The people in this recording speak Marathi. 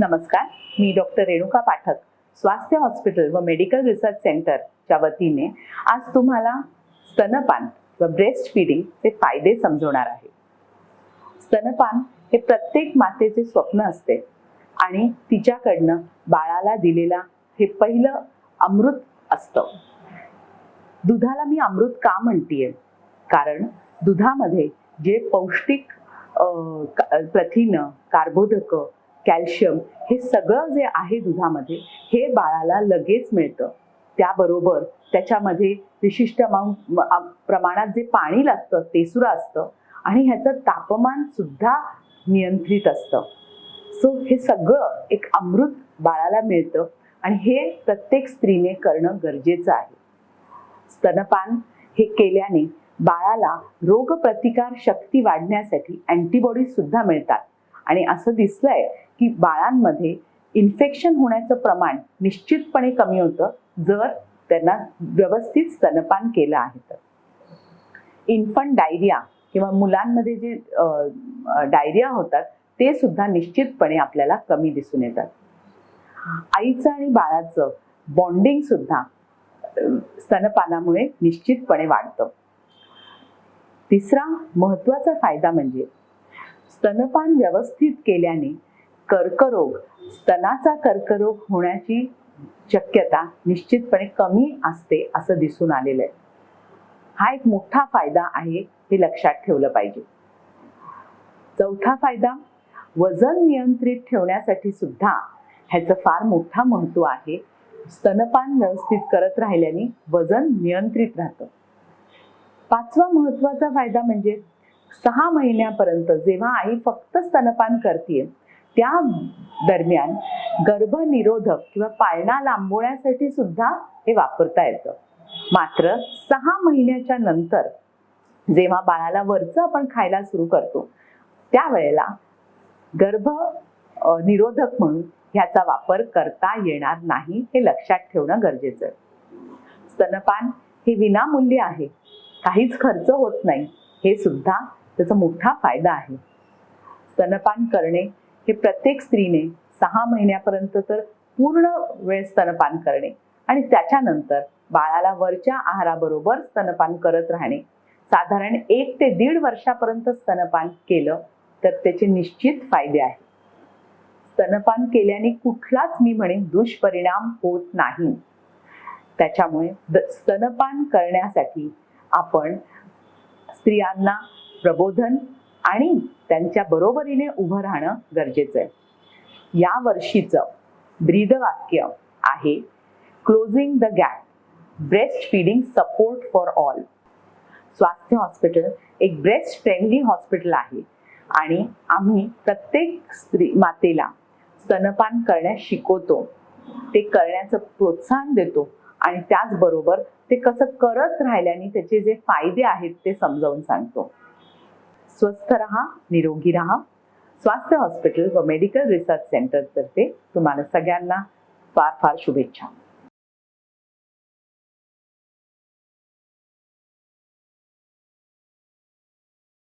नमस्कार मी डॉक्टर रेणुका पाठक स्वास्थ्य हॉस्पिटल व मेडिकल रिसर्च सेंटरच्या वतीने आज तुम्हाला स्तनपान व ब्रेस्ट फिडिंगचे फायदे समजवणार आहे. स्तनपान हे प्रत्येक मातेचे स्वप्न असते आणि तिच्याकडनं बाळाला दिलेला हे पहिलं अमृत असतं. दुधाला मी अमृत का म्हणतीये? कारण दुधामध्ये जे पौष्टिक प्रथिनं कार्बोदकं कॅल्शियम हे सगळं जे आहे दुधामध्ये हे बाळाला लगेच मिळतं. त्याबरोबर त्याच्यामध्ये विशिष्ट अमाऊंट प्रमाणात जे पाणी लागतं ते सुद्धा असतं आणि ह्याचं तापमान सुद्धा नियंत्रित असतं. सो हे सगळं एक अमृत बाळाला मिळतं आणि हे प्रत्येक स्त्रीने करणं गरजेचं आहे. स्तनपान हे केल्याने बाळाला रोगप्रतिकार शक्ती वाढण्यासाठी अँटीबॉडीज सुद्धा मिळतात. आणि असं दिसलंय की बाळांमध्ये इन्फेक्शन होण्याचं प्रमाण निश्चितपणे कमी होतं जर त्यांना व्यवस्थित स्तनपान केलं आहे तर. इन्फंट डायरिया किंवा मुलांमध्ये जे डायरिया होतात ते सुद्धा निश्चितपणे आपल्याला कमी दिसून येतात. आईचं आणि बाळाचं बॉन्डिंग सुद्धा स्तनपानामुळे निश्चितपणे वाढतं. तिसरा महत्त्वाचा फायदा म्हणजे स्तनपान व्यवस्थित केल्याने कर्करोग स्तनाचा कर्करोग होण्याची शक्यता निश्चितपणे कमी असते असं दिसून आलेलं आहे. हा एक मोठा फायदा आहे हे लक्षात ठेवलं पाहिजे. चौथा फायदा वजन नियंत्रित ठेवण्यासाठी सुद्धा ह्याचं फार मोठा महत्त्व आहे. स्तनपान व्यवस्थित करत राहिल्याने वजन नियंत्रित राहतं. पाचवा महत्त्वाचा फायदा म्हणजे सहा महिन्यापर्यंत जेव्हा आई फक्त स्तनपान करते त्या दरम्यान गर्भनिरोधक किंवा पाळणा लांबवण्यासाठी सुद्धा हे वापरता येतं. मात्र सहा महिन्याच्या नंतर जेव्हा बाळाला वरचं आपण खायला सुरू करतो त्यावेळेला गर्भ निरोधक म्हणून ह्याचा वापर करता येणार नाही हे लक्षात ठेवणं गरजेचं आहे. स्तनपान हे विनामूल्य आहे. काहीच खर्च होत नाही. हे सुद्धा त्याचा मोठा फायदा आहे. स्तनपान करणे हे प्रत्येक स्त्रीने सहा महिन्यापर्यंत तर पूर्ण वेळ स्तनपान करणे आणि त्याच्यानंतर बाळाला वरच्या आहाराबरोबर स्तनपान करत राहणे. साधारण एक ते दीड वर्षापर्यंत स्तनपान केलं तर त्याचे निश्चित फायदे आहेत. स्तनपान केल्याने कुठलाच मी म्हणेन दुष्परिणाम होत नाही. त्याच्यामुळे स्तनपान करण्यासाठी आपण स्त्रियांना प्रबोधन आणि त्यांच्या बरोबरीने उभं राहणं गरजेचं आहे. या वर्षीचं ब्रीदवाक्य आहे closing the gap breast feeding support for all Swasthya hospital एक ब्रेस्ट फ्रेंडली हॉस्पिटल आहे आणि आम्ही प्रत्येक स्त्री मातेला स्तनपान करण्यास शिकवतो. ते करण्याचं प्रोत्साहन देतो आणि त्याचबरोबर ते कसं करत राहिल्याने त्याचे जे फायदे आहेत ते समजावून सांगतो. स्वस्थ रहा निरोगी रहा स्वास्थ्य हॉस्पिटल व मेडिकल रिसर्च सेंटरतर्फे तुम्हाला सगळ्यांना फार फार शुभेच्छा.